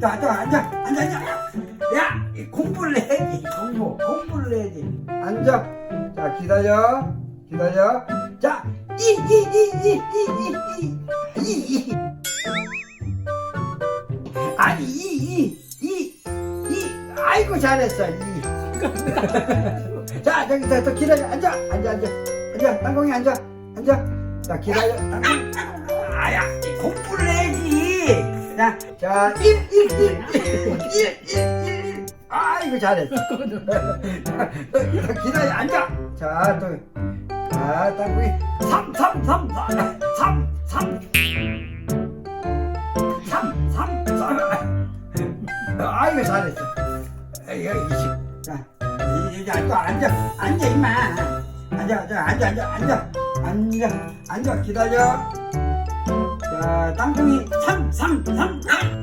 자, 자, 앉아, 앉아, 앉아. 야, 이 공부를 해야지. 공부, 공부를 해야지. 앉아. 자, 기다려. 기다려. 자, 이, 이, 이, 이, 이, 이, 이, 이, 이. 아니, 이, 이, 이, 이. 아이고, 잘했어, 이. 자, 저기, 저, 저, 기다려. 앉아, 앉아, 앉아. 앉아, 땅콩이 앉아. 앉아. 자, 기다려. 땅콩이. 아야, 이 공부를 해야지. 자, 자, 1, 1, 1, 1, 1, 1, 1. 아이고, 잘했어. 기다려, 앉아. 자, 또. 자, 땅콩이. 3, 3, 3, 3, 3, 3. 3, 3, 3. 아이고, 잘했어. 에이, 이씨. 자, 이제 또 앉아. 앉아, 임마. 앉아, 앉아, 앉아, 앉아, 앉아. 앉아, 앉아, 기다려. 자, 땅콩이 3, 3, 3.